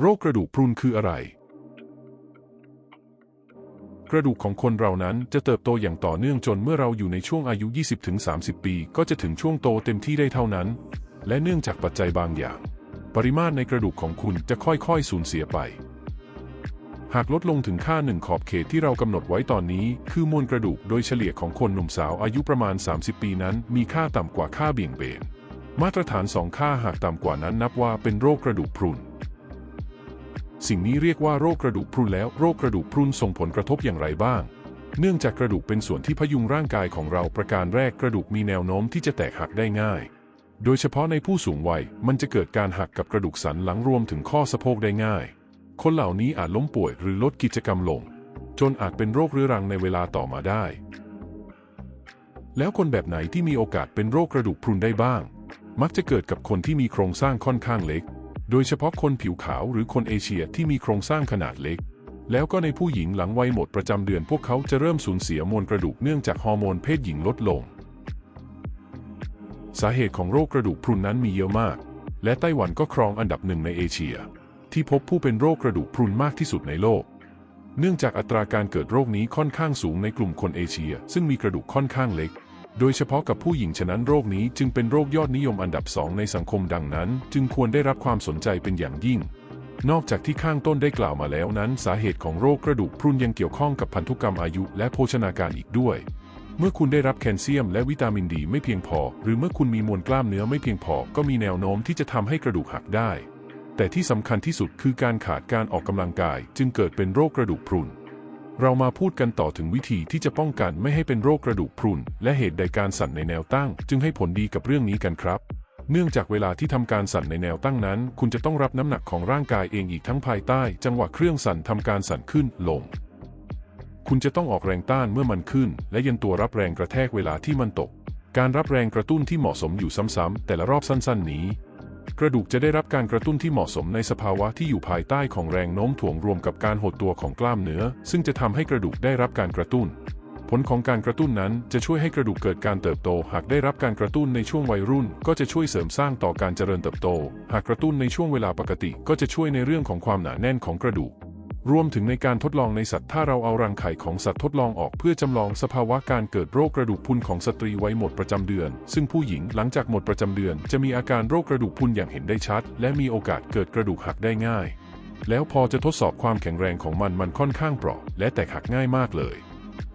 โรคกระดูกพรุนคืออะไร กระดูกของคนเรานั้นจะเติบโตอย่างต่อเนื่องจนเมื่อเราอยู่ในช่วงอายุ 20-30 ปี ก็จะถึงช่วงโตเต็มที่ได้เท่านั้น และเนื่องจากปัจจัยบางอย่าง ปริมาตรในกระดูกของคุณจะค่อยๆ สูญเสียไป หากลดลงถึงค่าหนึ่งขอบเขตที่เรากำหนดไว้ตอนนี้ คือมวลกระดูกโดยเฉลี่ยของคนหนุ่มสาวอายุประมาณ 30 ปีนั้น มีค่าต่ำกว่าค่าเบี่ยงเบน มาตรฐานสองค่าหากต่ำกว่านั้นนับว่าเป็นโรคกระดูกพรุน สิ่งนี้เรียกว่าโรคกระดูกพรุนแล้วโรคกระดูกพรุนส่งผลกระทบอย่างไรบ้าง เนื่องจากกระดูกเป็นส่วนที่พยุงร่างกายของเราประการแรกกระดูกมีแนวโน้มที่จะแตกหักได้ง่าย โดยเฉพาะในผู้สูงวัยมันจะเกิดการหักกับกระดูกสันหลังรวมถึงข้อสะโพกได้ง่าย คนเหล่านี้อาจล้มป่วยหรือลดกิจกรรมลง จนอาจเป็นโรคเรื้อรังในเวลาต่อมาได้ แล้วคนแบบไหนที่มีโอกาสเป็นโรคกระดูกพรุนได้บ้าง มักจะเกิดกับคนที่มีโครงสร้างค่อนข้างเล็ก โดยเฉพาะคนผิวขาวหรือคนเอเชียที่มีโครงสร้างขนาดเล็ก แล้วก็ในผู้หญิงหลังวัยหมดประจำเดือนพวกเขาจะเริ่มสูญเสียมวลกระดูกเนื่องจากฮอร์โมนเพศหญิงลดลง สาเหตุของโรคกระดูกพรุนนั้นมีเยอะมาก และไต้หวันก็ครองอันดับหนึ่งในเอเชีย ที่พบผู้เป็นโรคกระดูกพรุนมากที่สุดในโลก เนื่องจากอัตราการเกิดโรคนี้ค่อนข้างสูงในกลุ่มคนเอเชีย ซึ่งมีกระดูกค่อนข้างเล็ก โดยเฉพาะกับผู้หญิงฉะนั้นโรคนี้จึงเป็นโรคยอดนิยมอันดับสองในสังคมดังนั้น จึงควรได้รับความสนใจเป็นอย่างยิ่ง นอกจากที่ข้างต้นได้กล่าวมาแล้วนั้น สาเหตุของโรคกระดูกพรุนยังเกี่ยวข้องกับพันธุกรรมอายุและโภชนาการอีกด้วย เมื่อคุณได้รับแคลเซียมและวิตามินดีไม่เพียงพอ หรือเมื่อคุณมีมวลกล้ามเนื้อไม่เพียงพอ ก็มีแนวโน้มที่จะทำให้กระดูกหักได้ แต่ที่สำคัญที่สุดคือการขาดการออกกำลังกาย จึงเกิดเป็นโรคกระดูกพรุน เรามาพูดกันต่อถึงวิธีที่จะป้องกันไม่ให้เป็นโรคกระดูกพรุน และเหตุใดการสั่นในแนวตั้ง จึงให้ผลดีกับเรื่องนี้กันครับ เนื่องจากเวลาที่ทำการสั่นในแนวตั้งนั้น คุณจะต้องรับน้ำหนักของร่างกายเองอีกทั้งภายใต้ จังหวะเครื่องสั่นทำการสั่นขึ้นลง คุณจะต้องออกแรงต้านเมื่อมันขึ้น และยันตัวรับแรงกระแทกเวลาที่มันตก การรับแรงกระตุ้นที่เหมาะสมอยู่ซ้ำๆแต่ละรอบสั้น ๆ นี้ กระดูกจะได้รับการกระตุ้นที่เหมาะสมในสภาวะที่อยู่ภายใต้ของแรงโน้มถ่วงรวมกับการหดตัวของกล้ามเนื้อ ซึ่งจะทำให้กระดูกได้รับการกระตุ้น ผลของการกระตุ้นนั้นจะช่วยให้กระดูกเกิดการเติบโต หากได้รับการกระตุ้นในช่วงวัยรุ่น ก็จะช่วยเสริมสร้างต่อการเจริญเติบโต หากกระตุ้นในช่วงเวลาปกติ ก็จะช่วยในเรื่องของความหนาแน่นของกระดูก รวมถึงในการทดลองในสัตว์ถ้าเราเอารังไข่ของสัตว์ทดลองออกเพื่อจำลองสภาวะการเกิดโรคกระดูกพุนของสตรีไว้หมดประจำเดือน ซึ่งผู้หญิงหลังจากหมดประจำเดือน จะมีอาการโรคกระดูกพุนอย่างเห็นได้ชัด และมีโอกาสเกิดกระดูกหักได้ง่าย แล้วพอจะทดสอบความแข็งแรงของมันมันค่อนข้างเปราะ และแตกหักง่ายมากเลย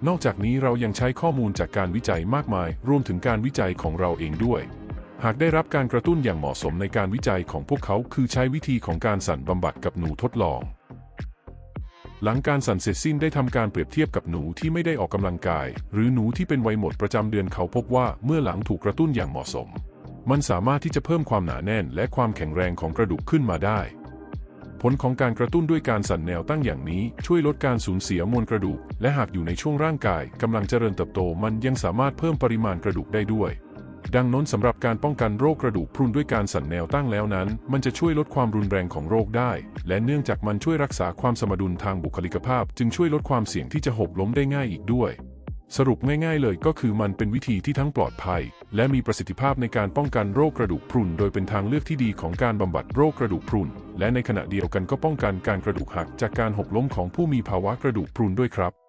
นอกจากนี้เรายังใช้ข้อมูลจากการวิจัยมากมาย รวมถึงการวิจัยของเราเองด้วยหากได้รับการกระตุ้นอย่างเหมาะสมในการวิจัยของพวกเขา คือใช้วิธีของการสั่นบำบัดกับหนูทดลอง หลังการสั่นเสร็จสิ้นได้ทำการเปรียบเทียบกับหนูที่ไม่ได้ออกกำลังกาย หรือหนูที่เป็นวัยหมดประจำเดือนเขาพบว่าเมื่อหลังถูกกระตุ้นอย่างเหมาะสม มันสามารถที่จะเพิ่มความหนาแน่นและความแข็งแรงของกระดูกขึ้นมาได้ ผลของการกระตุ้นด้วยการสั่นแนวตั้งอย่างนี้ ช่วยลดการสูญเสียมวลกระดูก และหากอยู่ในช่วงร่างกายกำลังเจริญเติบโต มันยังสามารถเพิ่มปริมาณกระดูกได้ด้วย ดังนั้นสำหรับการป้องกันโรคกระดูกพรุนด้วยการสั่นแนวตั้งแล้วนั้น มันจะช่วยลดความรุนแรงของโรคได้ และเนื่องจากมันช่วยรักษาความสมดุลทางบุคลิกภาพ จึงช่วยลดความเสี่ยงที่จะหกล้มได้ง่ายอีกด้วย สรุปง่ายๆเลยก็คือมันเป็นวิธีที่ทั้งปลอดภัย และมีประสิทธิภาพในการป้องกันโรคกระดูกพรุน โดยเป็นทางเลือกที่ดีของการบำบัดโรคกระดูกพรุน และในขณะเดียวกันก็ป้องกันการกระดูกหักจากการหกล้มของผู้มีภาวะกระดูกพรุนด้วยครับ